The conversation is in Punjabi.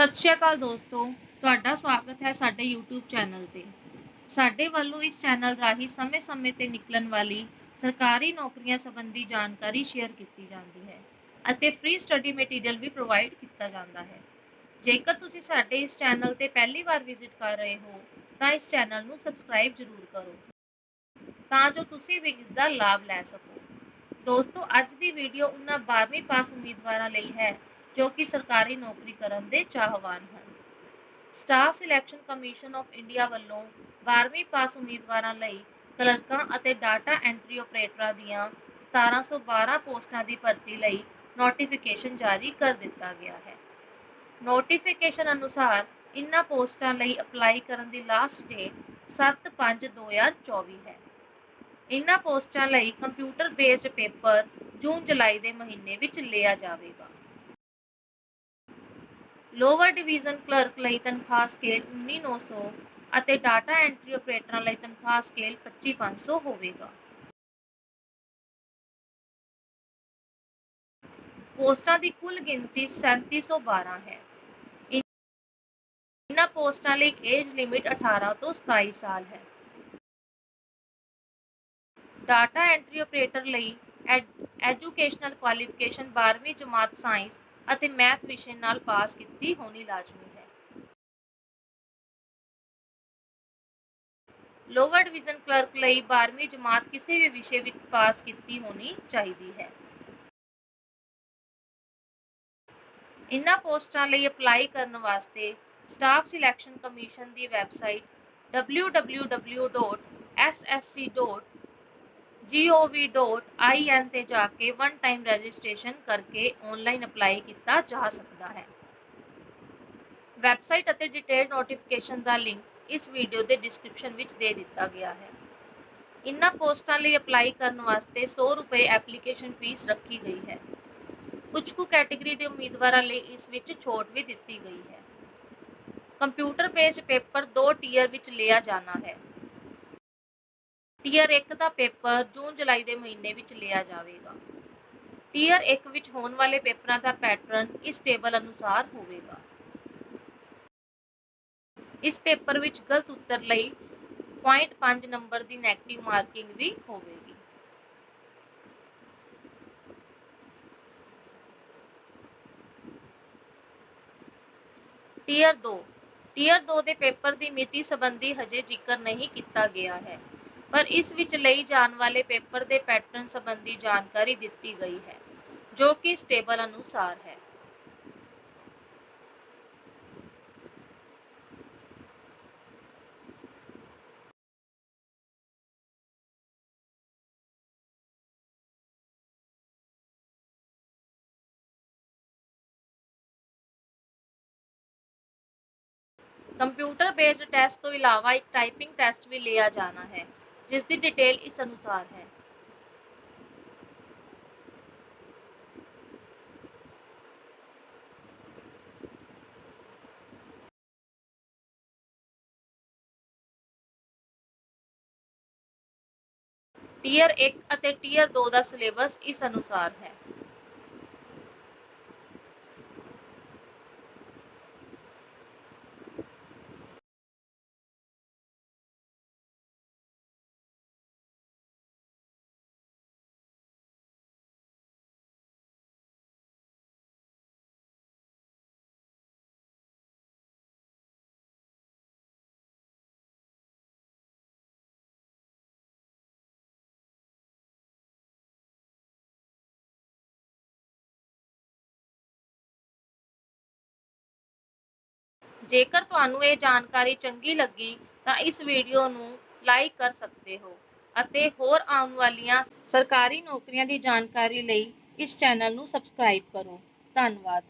ਸਤਿ ਸ਼੍ਰੀ ਅਕਾਲ ਦੋਸਤੋ, ਤੁਹਾਡਾ ਸਵਾਗਤ ਹੈ ਸਾਡੇ YouTube ਚੈਨਲ ਤੇ। ਸਾਡੇ ਵੱਲੋਂ ਇਸ ਚੈਨਲ ਰਾਹੀਂ ਸਮੇਂ-ਸਮੇਂ ਤੇ ਨਿਕਲਣ ਵਾਲੀ ਸਰਕਾਰੀ ਨੌਕਰੀਆਂ ਸੰਬੰਧੀ ਜਾਣਕਾਰੀ ਸ਼ੇਅਰ ਕੀਤੀ ਜਾਂਦੀ ਹੈ ਅਤੇ ਫ੍ਰੀ ਸਟੱਡੀ ਮਟੀਰੀਅਲ ਵੀ ਪ੍ਰੋਵਾਈਡ ਕੀਤਾ ਜਾਂਦਾ ਹੈ। ਜੇਕਰ ਤੁਸੀਂ ਸਾਡੇ ਇਸ ਚੈਨਲ ਤੇ ਪਹਿਲੀ ਵਾਰ ਵਿਜ਼ਿਟ ਕਰ ਰਹੇ ਹੋ, ਤਾਂ ਇਸ ਚੈਨਲ ਨੂੰ ਸਬਸਕ੍ਰਾਈਬ ਜ਼ਰੂਰ ਕਰੋ, ਤਾਂ ਜੋ ਤੁਸੀਂ ਵੀ ਇਸ ਦਾ ਲਾਭ ਲੈ ਸਕੋ। ਦੋਸਤੋ, ਅੱਜ ਦੀ ਵੀਡੀਓ ਉਹਨਾਂ 12ਵੀਂ ਪਾਸ ਉਮੀਦਵਾਰਾਂ ਲਈ ਹੈ। ਜੋ ਕਿ ਸਰਕਾਰੀ ਨੌਕਰੀ ਕਰਨ ਦੇ ਚਾਹਵਾਨ ਹਨ। Staff selection commission of India ਵੱਲੋਂ 12ਵੀਂ ਪਾਸ ਉਮੀਦਵਾਰਾਂ ਲਈ ਕਲਰਕਾਂ ਅਤੇ ਡਾਟਾ ਐਂਟਰੀ ਆਪਰੇਟਰਾਂ ਦੀਆਂ 1712 ਪੋਸਟਾਂ ਦੀ ਭਰਤੀ ਲਈ ਨੋਟੀਫਿਕੇਸ਼ਨ ਜਾਰੀ ਕਰ ਦਿੱਤਾ ਗਿਆ ਹੈ। ਨੋਟੀਫਿਕੇਸ਼ਨ ਅਨੁਸਾਰ ਇਨ੍ਹਾਂ ਪੋਸਟਾਂ ਲਈ ਅਪਲਾਈ ਕਰਨ ਦੀ ਲਾਸਟ ਡੇਟ 7/5/2024 ਹੈ। ਇਨ੍ਹਾਂ ਪੋਸਟਾਂ ਲਈ ਕੰਪਿਊਟਰ ਬੇਸਡ ਪੇਪਰ ਜੂਨ ਜੁਲਾਈ ਦੇ ਮਹੀਨੇ ਵਿੱਚ ਲਿਆ ਜਾਵੇਗਾ। ਲੋਅਰ ਡਿਵੀਜ਼ਨ ਕਲਰਕ ਲਈ ਤਨਖਾਹ ਸਕੇਲ 19900 ਅਤੇ ਡਾਟਾ ਐਂਟਰੀ ਆਪਰੇਟਰਾਂ ਲਈ ਤਨਖਾਹ ਸਕੇਲ 25500 ਹੋਵੇਗਾ। ਪੋਸਟਾਂ ਦੀ ਕੁੱਲ ਗਿਣਤੀ 3712 ਹੈ। ਇਹਨਾਂ ਪੋਸਟਾਂ ਲਈ ਏਜ ਲਿਮਿਟ 18 ਤੋਂ 27 ਸਾਲ ਹੈ। ਡਾਟਾ ਐਂਟਰੀ ਆਪਰੇਟਰ ਲਈ ਐਜੂਕੇਸ਼ਨਲ ਕੁਆਲੀਫਿਕੇਸ਼ਨ 12ਵੀਂ ਜਮਾਤ ਸਾਇੰਸ ਅਤੇ ਮੈਥ ਵਿਸ਼ੇ ਨਾਲ ਪਾਸ ਕੀਤੀ ਹੋਣੀ ਲਾਜ਼ਮੀ ਹੈ। ਲੋਅਰ ਡਿਵੀਜ਼ਨ ਕਲਰਕ ਲਈ 12ਵੀਂ ਜਮਾਤ ਕਿਸੇ ਵੀ ਵਿਸ਼ੇ ਵਿੱਚ ਪਾਸ ਕੀਤੀ ਹੋਣੀ ਚਾਹੀਦੀ ਹੈ। ਇਨ੍ਹਾਂ ਪੋਸਟਾਂ ਲਈ ਅਪਲਾਈ ਕਰਨ ਵਾਸਤੇ ਸਟਾਫ ਸਿਲੈਕਸ਼ਨ ਕਮਿਸ਼ਨ ਦੀ ਵੈਬਸਾਈਟ www.ssc.gov.in ਤੇ ਜਾ ਕੇ ਵਨ ਟਾਈਮ ਰਜਿਸਟ੍ਰੇਸ਼ਨ ਕਰਕੇ ਆਨਲਾਈਨ ਅਪਲਾਈ ਕੀਤਾ ਜਾ ਸਕਦਾ ਹੈ। ਵੈਬਸਾਈਟ ਅਤੇ ਡਿਟੇਲ ਨੋਟੀਫਿਕੇਸ਼ਨ ਦਾ ਲਿੰਕ ਇਸ ਵੀਡੀਓ ਦੇ ਡਿਸਕ੍ਰਿਪਸ਼ਨ ਵਿੱਚ ਦੇ ਦਿੱਤਾ ਗਿਆ ਹੈ। ਇਨ੍ਹਾਂ ਪੋਸਟਾਂ ਲਈ ਅਪਲਾਈ ਕਰਨ ਵਾਸਤੇ 100 ਰੁਪਏ ਐਪਲੀਕੇਸ਼ਨ ਫੀਸ ਰੱਖੀ ਗਈ ਹੈ। ਕੁਝ ਕੁ ਕੈਟਾਗਰੀ ਦੇ ਉਮੀਦਵਾਰਾਂ ਲਈ ਇਸ ਵਿੱਚ ਛੋਟ ਵੀ ਦਿੱਤੀ ਗਈ ਹੈ। ਕੰਪਿਊਟਰ ਬੇਸਡ ਪੇਪਰ ਦੋ ਟੀਅਰ ਵਿੱਚ ਲਿਆ ਜਾਣਾ ਹੈ। ਟੀਅਰ 1 ਦਾ ਪੇਪਰ ਜੂਨ ਜੁਲਾਈ ਦੇ ਮਹੀਨੇ ਵਿੱਚ ਲਿਆ ਜਾਵੇਗਾ। ਟੀਅਰ 1 ਵਿੱਚ ਹੋਣ ਵਾਲੇ ਪੇਪਰਾਂ ਦਾ ਪੈਟਰਨ ਇਸ ਟੇਬਲ ਅਨੁਸਾਰ ਹੋਵੇਗਾ। ਇਸ ਪੇਪਰ ਵਿੱਚ ਗਲਤ ਉੱਤਰ ਲਈ 0.5 ਨੰਬਰ ਦੀ ਨੈਗੇਟਿਵ ਮਾਰਕਿੰਗ ਵੀ ਹੋਵੇਗੀ। ਟੀਅਰ 2 ਟੀਅਰ 2 ਦੇ ਪੇਪਰ ਦੀ ਮਿਤੀ ਸੰਬੰਧੀ ਹਜੇ ਜ਼ਿਕਰ ਨਹੀਂ ਕੀਤਾ ਗਿਆ ਹੈ। ਪਰ ਇਸ ਵਿੱਚ ਲਈ ਜਾਣ ਵਾਲੇ ਪੇਪਰ ਦੇ ਪੈਟਰਨ ਸੰਬੰਧੀ ਜਾਣਕਾਰੀ ਦਿੱਤੀ ਗਈ ਹੈ, ਜੋ ਕਿ ਇਸ ਟੇਬਲ ਅਨੁਸਾਰ ਹੈ। ਕੰਪਿਊਟਰ ਬੇਸਡ ਟੈਸਟ ਤੋਂ ਇਲਾਵਾ ਇੱਕ ਟਾਈਪਿੰਗ ਟੈਸਟ ਵੀ ਲਿਆ ਜਾਣਾ ਹੈ। ਜਿਸ ਦੀ ਡਿਟੇਲ ਇਸ ਅਨੁਸਾਰ ਹੈ। ਟੀਅਰ 1 ਅਤੇ ਟੀਅਰ 2 ਦਾ ਸਿਲੇਬਸ ਇਸ ਅਨੁਸਾਰ ਹੈ। ਜੇਕਰ ਤੁਹਾਨੂੰ ਇਹ ਜਾਣਕਾਰੀ ਚੰਗੀ ਲੱਗੀ ਤਾਂ ਇਸ ਵੀਡੀਓ ਨੂੰ ਲਾਈਕ ਕਰ ਸਕਦੇ ਹੋ ਅਤੇ ਹੋਰ ਆਉਣ ਵਾਲੀਆਂ ਸਰਕਾਰੀ ਨੌਕਰੀਆਂ ਦੀ ਜਾਣਕਾਰੀ ਲਈ ਇਸ ਚੈਨਲ ਨੂੰ ਸਬਸਕ੍ਰਾਈਬ ਕਰੋ। ਧੰਨਵਾਦ।